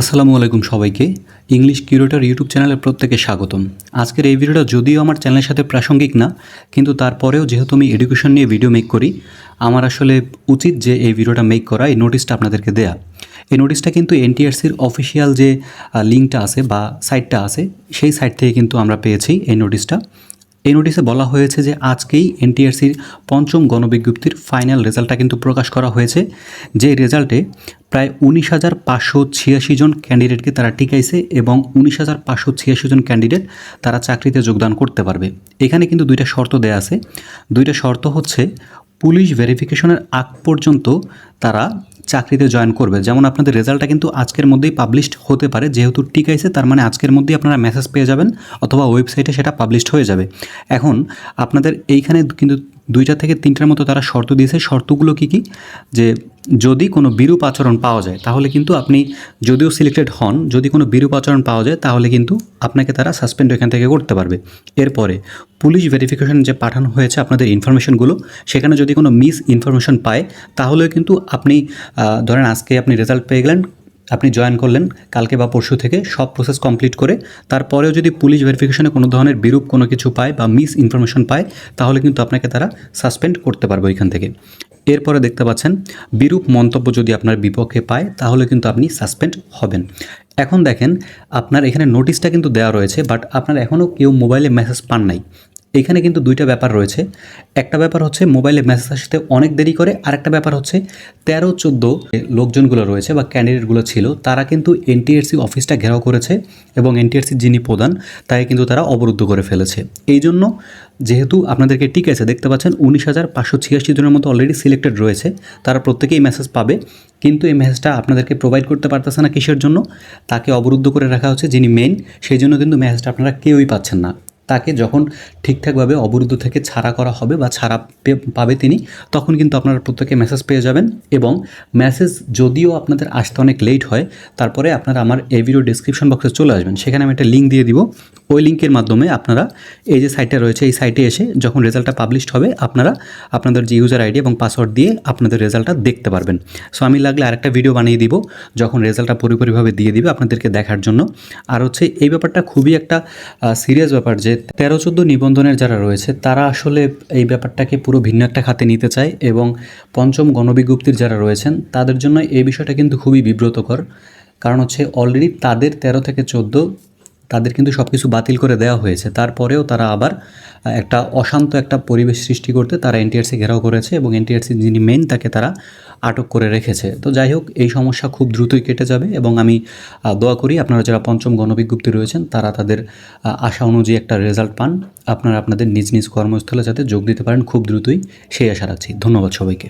আসসালামু আলাইকুম সবাইকে। ইংলিশ কিউরেটর ইউটিউব চ্যানেলে প্রত্যেকে স্বাগতম। আজকের এই ভিডিওটা যদিও আমার চ্যানেলের সাথে প্রাসঙ্গিক না, কিন্তু তারপরেও যেহেতু আমি এডুকেশন নিয়ে ভিডিও মেক করি, আমার আসলে উচিত যে এই ভিডিওটা মেক করা, এই নোটিশটা আপনাদেরকে দেয়া। এই নোটিশটা কিন্তু এনটিআরসির অফিসিয়াল যে লিঙ্কটা আছে বা সাইটটা আছে, সেই সাইট থেকে কিন্তু আমরা পেয়েছি এই নোটিশটা। এই নোটিশে বলা হয়েছে যে আজকেই এনটিআরসির পঞ্চম গণবিজ্ঞপ্তির ফাইনাল রেজাল্টটা কিন্তু প্রকাশ করা হয়েছে, যে রেজাল্টে প্রায় উনিশ হাজার পাঁচশো ছিয়াশি জন ক্যান্ডিডেটকে তারা টিকাইছে এবং উনিশ হাজার পাঁচশো ছিয়াশি জন ক্যান্ডিডেট তারা চাকরিতে যোগদান করতে পারবে। এখানে কিন্তু দুইটা শর্ত দেয়া আছে। দুইটা শর্ত হচ্ছে, পুলিশ ভেরিফিকেশনের আগ পর্যন্ত তারা চাকরিতে জয়েন করবে। যেমন আপনাদের রেজাল্টটা কিন্তু আজকের মধ্যেই পাবলিশড হতে পারে। যেহেতু টিকাইছে তার মানে আজকের মধ্যেই আপনারা মেসেজ পেয়ে যাবেন অথবা ওয়েবসাইটে সেটা পাবলিশড হয়ে যাবে। এখন আপনাদের এইখানে কিন্তু দুইটা থেকে তিনটার মতো তারা শর্ত দিয়েছে। শর্তগুলো কি কি? যে যদি কোনো বিরূপ আচরণ পাওয়া যায়, তাহলে কিন্তু আপনি যদিও সিলেক্টেড হন, যদি কোনো বিরূপ আচরণ পাওয়া যায়, তাহলে কিন্তু আপনাকে তারা সাসপেন্ড এখান থেকে করতে পারবে। এরপরে পুলিশ ভেরিফিকেশন যে পাঠানো হয়েছে আপনাদের ইনফরমেশনগুলো সেখানে যদি কোনো মিস ইনফরমেশন পায়, তাহলেও কিন্তু আপনি ধরেন আজকে আপনি রেজাল্ট পেয়ে গেলেন আপনি জয়েন করলেন, কালকে বা পরশু থেকে সব প্রসেস কমপ্লিট করে, তারপরেও যদি পুলিশ ভেরিফিকেশনে কোনো ধরনের বিরূপ কোনো কিছু পায় বা মিস ইনফরমেশন পায়, তাহলে কিন্তু আপনাকে তারা সাসপেন্ড করতে পারবে ওইখান থেকে। এরপরে দেখতে পাচ্ছেন, বিরূপ মন্তব্য যদি আপনার বিপক্ষে পায়, তাহলে কিন্তু আপনি সাসপেন্ড হবেন। এখন দেখেন, আপনার এখানে নোটিশটা কিন্তু দেওয়া রয়েছে বাট আপনার এখনও কেউ মোবাইলে মেসেজ পান নাই। এখানে কিন্তু দুইটা ব্যাপার রয়েছে। একটা ব্যাপার হচ্ছে মোবাইলে মেসেজ আসতে অনেক দেরি করে, আরেকটা ব্যাপার হচ্ছে তেরো, চোদ্দ লোকজনগুলো রয়েছে বা ক্যান্ডিডেটগুলো ছিল, তারা কিন্তু এনটিআরসি অফিসটা ঘেরাও করেছে এবং এনটিআরসির যিনি প্রধান, তাকে কিন্তু তারা অবরুদ্ধ করে ফেলেছে। এই জন্য যেহেতু আপনাদেরকে ঠিক আছে, দেখতে পাচ্ছেন উনিশ হাজার পাঁচশো ছিয়াশি জনের মতো অলরেডি সিলেক্টেড রয়েছে, তারা প্রত্যেকেই মেসেজ পাবে। কিন্তু এই মেসেজটা আপনাদেরকে প্রোভাইড করতে পারতেছে না কিসের জন্য, তাকে অবরুদ্ধ করে রাখা হচ্ছে যিনি মেন সেই জন্য কিন্তু মেসেজটা আপনারা কেউই পাচ্ছেন না। তাকে যখন ঠিকঠাকভাবে অবরুদ্ধ থেকে ছাড়া করা হবে বা ছাড়া পাবে তিনি, তখন কিন্তু আপনারা প্রত্যেকে মেসেজ পেয়ে যাবেন এবং মেসেজ যদিও আপনাদের আসতে অনেক লেট হয়, তারপরে আপনারা আমার এই ভিডিও ডিসক্রিপশন বক্সে চলে আসবেন। সেখানে আমি একটা লিঙ্ক দিয়ে দিব। ওই লিঙ্কের মাধ্যমে আপনারা এই যে সাইটটা রয়েছে, এই সাইটে এসে যখন রেজাল্টটা পাবলিশড হবে, আপনারা আপনাদের যে ইউজার আইডি এবং পাসওয়ার্ড দিয়ে আপনাদের রেজাল্টটা দেখতে পারবেন। সো আমি লাগলে আরেকটা ভিডিও বানিয়ে দিব, যখন রেজাল্টটা পুরোপুরিভাবে দিয়ে দিবে আপনাদেরকে দেখার জন্য। আর হচ্ছে এই ব্যাপারটা খুবই একটা সিরিয়াস ব্যাপার যে তেরো চোদ্দ নিবন্ধনের যারা রয়েছে, তারা আসলে এই ব্যাপারটাকে পুরো ভিন্ন একটা খাতে নিতে চায় এবং পঞ্চম গণবিজ্ঞপ্তির যারা রয়েছেন, তাদের জন্য এই বিষয়টা কিন্তু খুবই বিব্রতকর। কারণ হচ্ছে অলরেডি তাদের তেরো থেকে চোদ্দ তাদের কিন্তু সব কিছু বাতিল করে দেওয়া হয়েছে। তারপরেও তারা আবার একটা অশান্ত একটা পরিবেশ সৃষ্টি করতে তারা এনটিআরসি ঘেরাও করেছে এবং এনটিআরসি যিনি মেন তাকে তারা আটক করে রেখেছে। তো যাই হোক, এই সমস্যা খুব দ্রুতই কেটে যাবে এবং আমি দোয়া করি আপনারা যারা পঞ্চম গণবিজ্ঞপ্তি রয়েছেন, তারা তাদের আশা অনুযায়ী একটা রেজাল্ট পান। আপনারা আপনাদের নিজ নিজ কর্মস্থলে যাতে যোগ দিতে পারেন, খুব দ্রুতই সেই আশা রাখছি। ধন্যবাদ সবাইকে।